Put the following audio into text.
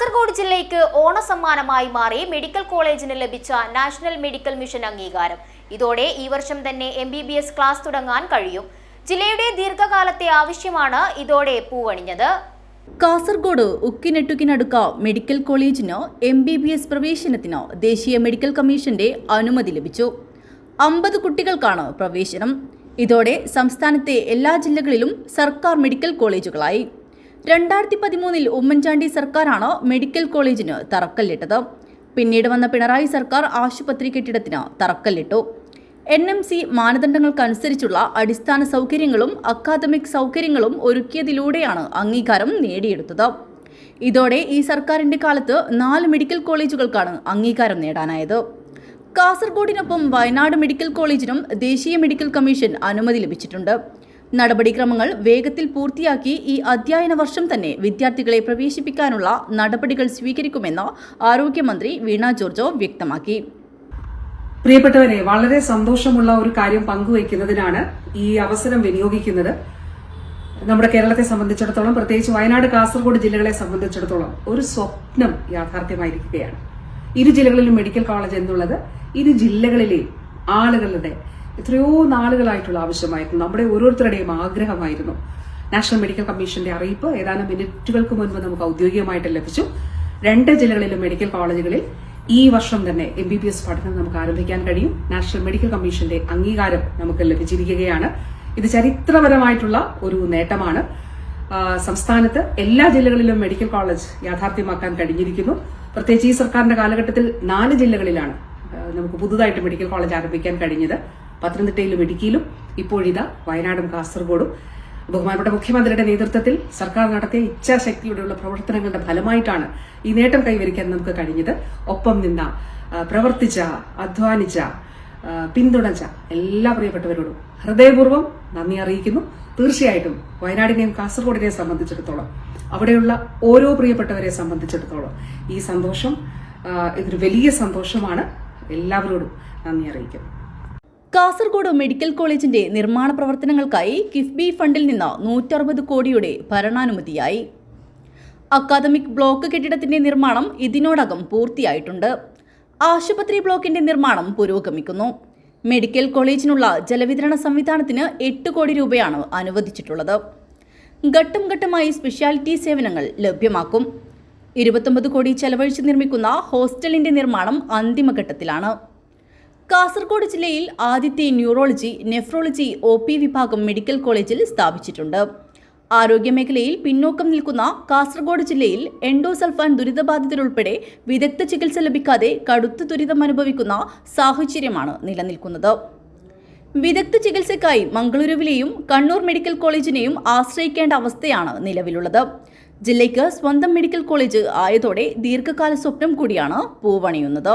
കാസർഗോഡ് ജില്ലയ്ക്ക് ഓണസമ്മാനമായി മാറി മെഡിക്കൽ കോളേജിന് ലഭിച്ച നാഷണൽ മെഡിക്കൽ മിഷൻ അംഗീകാരം. ഇതോടെ ഈ വർഷം തന്നെ എം ക്ലാസ് തുടങ്ങാൻ കഴിയും. ജില്ലയുടെ ദീർഘകാലത്തെ ആവശ്യമാണ് ഇതോടെ പൂവണിഞ്ഞത്. കാസർഗോഡ് ഉക്കിനെട്ടുക്കിനടുക്ക മെഡിക്കൽ കോളേജിന് എം ബി ബി എസ് പ്രവേശനത്തിന് ദേശീയ മെഡിക്കൽ കമ്മീഷന്റെ അനുമതി ലഭിച്ചു. അമ്പത് കുട്ടികൾക്കാണ് പ്രവേശനം. ഇതോടെ സംസ്ഥാനത്തെ എല്ലാ ജില്ലകളിലും സർക്കാർ മെഡിക്കൽ കോളേജുകളായി. രണ്ടായിരത്തി പതിമൂന്നിൽ ഉമ്മൻചാണ്ടി സർക്കാരാണ് മെഡിക്കൽ കോളേജിന് തറക്കല്ലിട്ടത്. പിന്നീട് വന്ന പിണറായി സർക്കാർ ആശുപത്രി കെട്ടിടത്തിന് തറക്കല്ലിട്ടു. എൻ എം സി മാനദണ്ഡങ്ങൾക്കനുസരിച്ചുള്ള അടിസ്ഥാന സൗകര്യങ്ങളും അക്കാദമിക് സൗകര്യങ്ങളും ഒരുക്കിയതിലൂടെയാണ് അംഗീകാരം നേടിയെടുത്തത്. ഇതോടെ ഈ സർക്കാരിന്റെ കാലത്ത് നാല് മെഡിക്കൽ കോളേജുകൾക്കാണ് അംഗീകാരം നേടാനായത്. കാസർഗോഡിനൊപ്പം വയനാട് മെഡിക്കൽ കോളേജിനും ദേശീയ മെഡിക്കൽ കമ്മീഷൻ അനുമതി ലഭിച്ചിട്ടുണ്ട്. നടപടിക്രമങ്ങൾ വേഗത്തിൽ പൂർത്തിയാക്കി ഈ അധ്യയന വർഷം തന്നെ വിദ്യാർത്ഥികളെ പ്രവേശിപ്പിക്കാനുള്ള നടപടികൾ സ്വീകരിക്കുമെന്ന് ആരോഗ്യമന്ത്രി വീണ ജോർജോ വ്യക്തമാക്കി. പ്രിയപ്പെട്ടവരെ വളരെ സന്തോഷമുള്ള ഒരു കാര്യം പങ്കുവയ്ക്കുന്നതിനാണ് ഈ അവസരം വിനിയോഗിക്കുന്നത്. നമ്മുടെ കേരളത്തെ സംബന്ധിച്ചിടത്തോളം പ്രത്യേകിച്ച് വയനാട് കാസർഗോഡ് ജില്ലകളെ സംബന്ധിച്ചിടത്തോളം ഒരു സ്വപ്നം യാഥാർത്ഥ്യമായിരിക്കുകയാണ്. ഇരു ജില്ലകളിലും മെഡിക്കൽ കോളേജ് എന്നുള്ളത് ഇരു ജില്ലകളിലെയും ആളുകളുടെ എത്രയോ നാളുകളായിട്ടുള്ള ആവശ്യമായിരുന്നു. നമ്മുടെ ഓരോരുത്തരുടെയും ആഗ്രഹമായിരുന്നു. നാഷണൽ മെഡിക്കൽ കമ്മീഷന്റെ അറിയിപ്പ് ഏതാനും മിനിറ്റുകൾക്ക് മുൻപ് നമുക്ക് ഔദ്യോഗികമായിട്ട് ലഭിച്ചു. രണ്ട് ജില്ലകളിലും മെഡിക്കൽ കോളേജുകളിൽ ഈ വർഷം തന്നെ എം ബി ബി എസ് പഠനം നമുക്ക് ആരംഭിക്കാൻ കഴിയും. നാഷണൽ മെഡിക്കൽ കമ്മീഷന്റെ അംഗീകാരം നമുക്ക് ലഭിച്ചിരിക്കുകയാണ്. ഇത് ചരിത്രപരമായിട്ടുള്ള ഒരു നേട്ടമാണ്. സംസ്ഥാനത്ത് എല്ലാ ജില്ലകളിലും മെഡിക്കൽ കോളേജ് യാഥാർത്ഥ്യമാക്കാൻ കഴിഞ്ഞിരിക്കുന്നു. പ്രത്യേകിച്ച് ഈ സർക്കാരിന്റെ കാലഘട്ടത്തിൽ നാല് ജില്ലകളിലാണ് നമുക്ക് പുതുതായിട്ട് മെഡിക്കൽ കോളേജ് ആരംഭിക്കാൻ കഴിഞ്ഞത്. പത്തനംതിട്ടയിലും ഇടുക്കിയിലും ഇപ്പോഴിതാ വയനാടും കാസർഗോഡും. ബഹുമാനപ്പെട്ട മുഖ്യമന്ത്രിയുടെ നേതൃത്വത്തിൽ സർക്കാർ നടത്തിയ ഇച്ഛാശക്തിയോടെയുള്ള പ്രവർത്തനങ്ങളുടെ ഫലമായിട്ടാണ് ഈ നേട്ടം കൈവരിക്കാൻ നമുക്ക് കഴിഞ്ഞത്. ഒപ്പം നിന്ന പ്രവർത്തിച്ച അധ്വാനിച്ച പിന്തുണച്ച എല്ലാ പ്രിയപ്പെട്ടവരോടും ഹൃദയപൂർവം നന്ദി അറിയിക്കുന്നു. തീർച്ചയായിട്ടും വയനാടിനെയും കാസർഗോഡിനെയും സംബന്ധിച്ചിടത്തോളം അവിടെയുള്ള ഓരോ പ്രിയപ്പെട്ടവരെ സംബന്ധിച്ചിടത്തോളം ഈ സന്തോഷം ഇതൊരു വലിയ സന്തോഷമാണ്. എല്ലാവരോടും നന്ദി അറിയിക്കുന്നു. കാസർഗോഡ് മെഡിക്കൽ കോളേജിന്റെ നിർമ്മാണ പ്രവർത്തനങ്ങൾക്കായി കിഫ്ബി ഫണ്ടിൽ നിന്ന് നൂറ്ററുപത് കോടിയുടെ ഭരണാനുമതിയായി. അക്കാദമിക് ബ്ലോക്ക് കെട്ടിടത്തിന്റെ നിർമ്മാണം ഇതിനോടകം പൂർത്തിയായിട്ടുണ്ട്. ആശുപത്രി ബ്ലോക്കിന്റെ നിർമ്മാണം പുരോഗമിക്കുന്നു. മെഡിക്കൽ കോളേജിനുള്ള ജലവിതരണ സംവിധാനത്തിന് എട്ട് കോടി രൂപയാണ് അനുവദിച്ചിട്ടുള്ളത്. ഘട്ടം ഘട്ടമായി സ്പെഷ്യാലിറ്റി സേവനങ്ങൾ ലഭ്യമാക്കും. ഇരുപത്തൊമ്പത് കോടി ചെലവഴിച്ച് നിർമ്മിക്കുന്ന ഹോസ്റ്റലിന്റെ നിർമ്മാണം അന്തിമഘട്ടത്തിലാണ്. കാസർഗോഡ് ജില്ലയിൽ ആദ്യത്തെ ന്യൂറോളജി നെഫ്രോളജി ഒ പി വിഭാഗം മെഡിക്കൽ കോളേജിൽ സ്ഥാപിച്ചിട്ടുണ്ട്. ആരോഗ്യമേഖലയിൽ പിന്നോക്കം നിൽക്കുന്ന കാസർഗോഡ് ജില്ലയിൽ എൻഡോസൾഫാൻ ദുരിതബാധിതരുൾപ്പെടെ വിദഗ്ധ ചികിത്സ ലഭിക്കാതെ കടുത്ത ദുരിതം അനുഭവിക്കുന്ന സാഹചര്യമാണ് നിലനിൽക്കുന്നത്. വിദഗ്ധ ചികിത്സയ്ക്കായി മംഗളൂരുവിലെയും കണ്ണൂർ മെഡിക്കൽ കോളേജിനെയും ആശ്രയിക്കേണ്ട അവസ്ഥയാണ് നിലവിലുള്ളത്. ജില്ലയ്ക്ക് സ്വന്തം മെഡിക്കൽ കോളേജ് ആയതോടെ ദീർഘകാല സ്വപ്നം കൂടിയാണ് പൂവണിയുന്നത്.